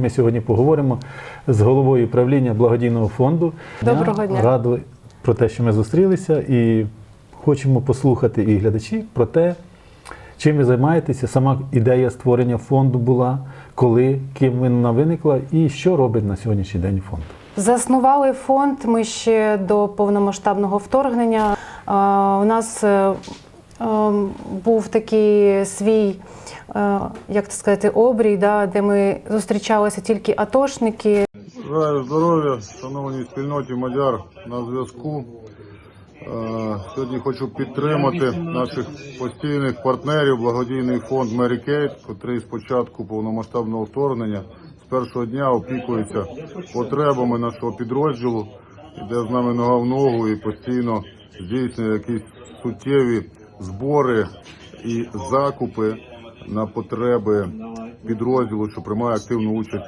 Ми сьогодні поговоримо з головою правління благодійного фонду. Доброго дня. Радий про те, що ми зустрілися, і хочемо послухати і глядачі про те, чим ви займаєтеся. Сама ідея створення фонду була, коли, ким вона виникла, і що робить на сьогоднішній день фонд. Заснували фонд ми ще до повномасштабного вторгнення. У нас е, був такий свій, е, як це сказати, обрій, да, де ми зустрічалися тільки атошники. Бажаю здоров'я, шановній спільноті Мадяр на зв'язку. Е, Сьогодні хочу підтримати наших постійних партнерів, благодійний фонд Мері Кейт, який з початку повномасштабного вторгнення з першого дня опікується потребами нашого підрозділу, іде з нами нога в ногу і постійно здійснює якісь суттєві збори і закупи на потреби підрозділу, що приймає активну участь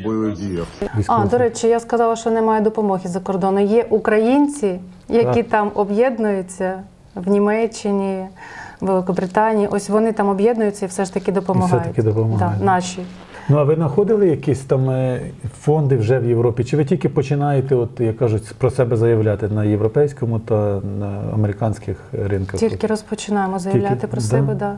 у бойових діях. А, до речі, я сказала, що немає допомоги за кордону. Є українці, які Так. там об'єднуються в Німеччині, Великобританії. Ось вони там об'єднуються і все ж таки допомагають. все-таки допомагають. Да, наші. Ну а ви знаходили якісь там е, фонди вже в Європі? Чи ви тільки починаєте, от як кажуть, про себе заявляти на європейському та на американських ринках? Тільки розпочинаємо заявляти Тільки- про да. себе. Да.